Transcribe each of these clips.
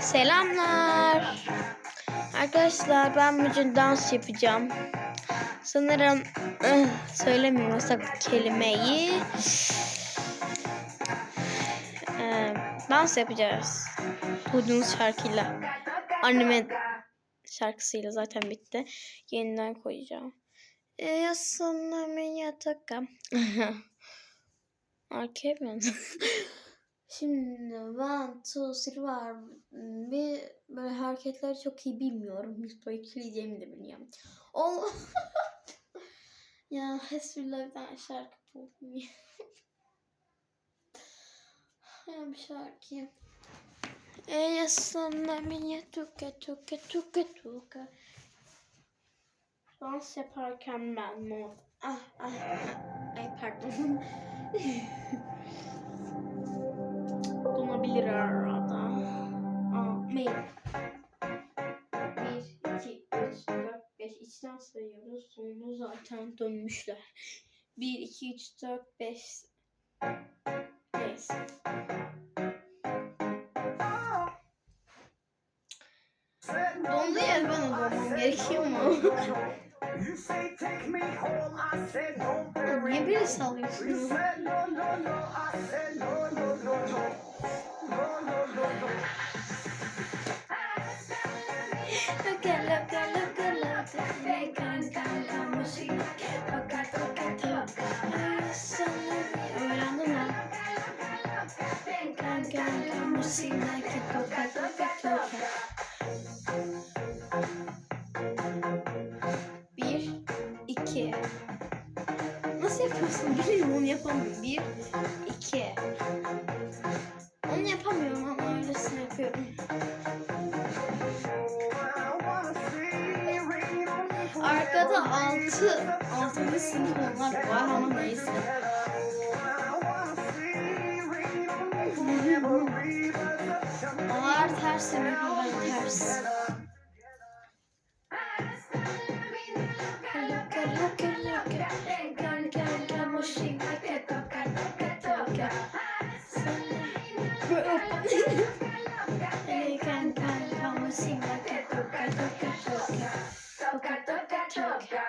Selamlar. Arkadaşlar ben bugün dans yapacağım. Sanırım ıh, söylemiyorum yasak bu kelimeyi. Ee, dans yapacağız. Duyduğunuz şarkıyla. Anime şarkısıyla zaten bitti. Yeniden koyacağım. E sana mi yatakam. Arkaya ben. Şimdi one, two, three var. Bir böyle hareketleri çok iyi bilmiyorum. YouTube'a yükleyeceğimi de bilmiyorum. O ya Hasbullah bir tane şarkı buldum ya. bir şarkı. Ella sana minha tuka tuka tuka tuka. Dans yaparken ben mi? Ah ah ah. Ay pardon. sayıyoruz. Sonunu zaten dönmüşler. 1, 2, 3, 4, 5. Neyse. Dondu ya ben de donmam gerekiyor mu? Niye beni sallıyorsun? Look at, look at, look Bir, iki. Nasıl yapıyorsun? Bilmiyorum onu yapamıyorum. Bir, iki. Arkada altı, altıncı sınıf onlar var ama neyse. Onlar ters demek onlar ters. Loka, toka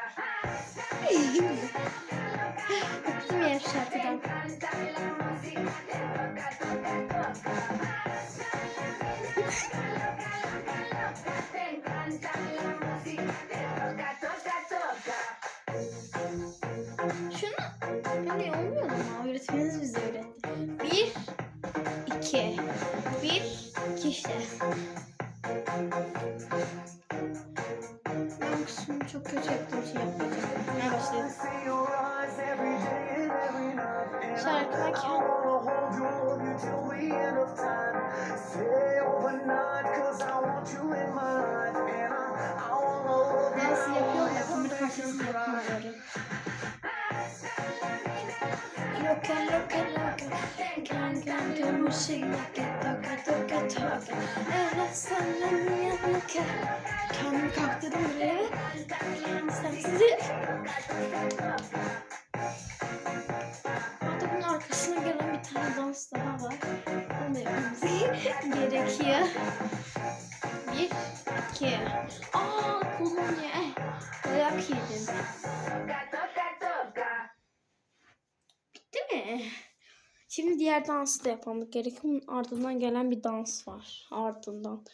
Kendimi bunun arkasına gelen bir tane dans daha var Onu da yapmamız Bir, iki Aa kolonya Dayak yedim Bitti mi? Şimdi diğer dansı da yapmamız gerekiyor. Ardından gelen bir dans var. Ardından.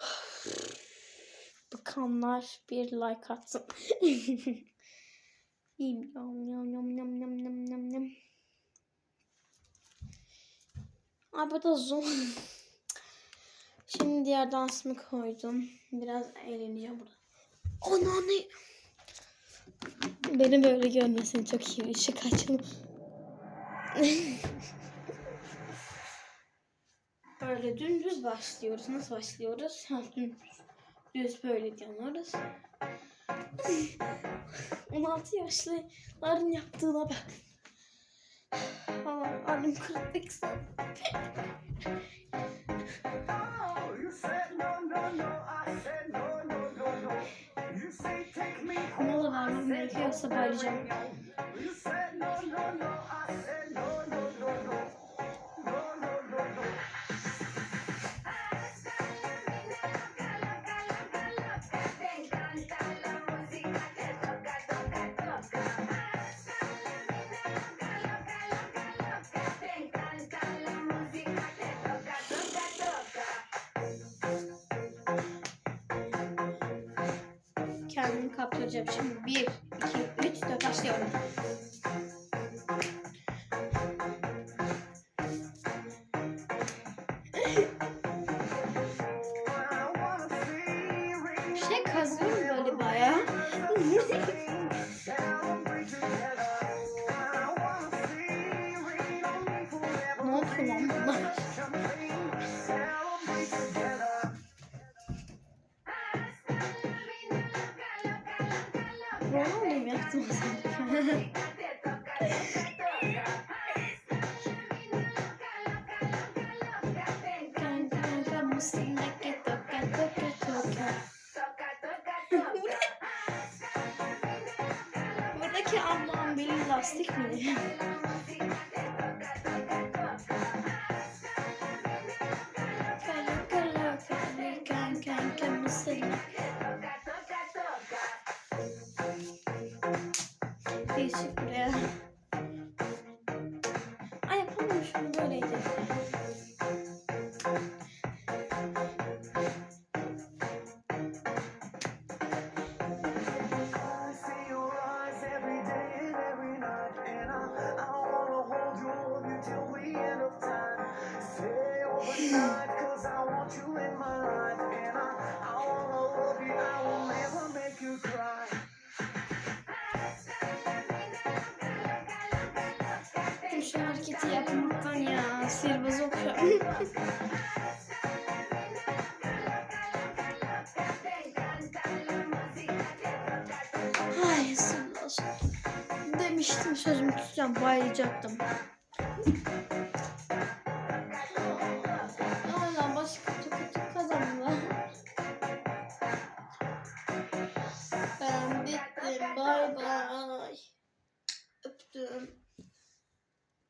Bakanlar bir like atsın. Yiyeyim. Yam yam yam yam yam yam yam yam. Aa bu da zoom. Şimdi diğer dansımı koydum. Biraz eğleneceğim burada. Ana ne? Beni böyle görmesini çok iyi. Işık açma. böyle dümdüz başlıyoruz. Nasıl başlıyoruz? Ha, dümdüz. Düz böyle diyoruz. 16 yaşlıların yaptığına bak. Aa, annem kırıklık. Mola vermem gerekiyor yoksa kendimi kaptıracağım. Şimdi 1, 2, 3, 4 başlıyorum. ne oldu lan bunlar? Bravo mu yaptım sanki? Toca, toca, toca. lastik mi? Ay sınır. Demiştim sözümü tutacağım. Bayılacaktım.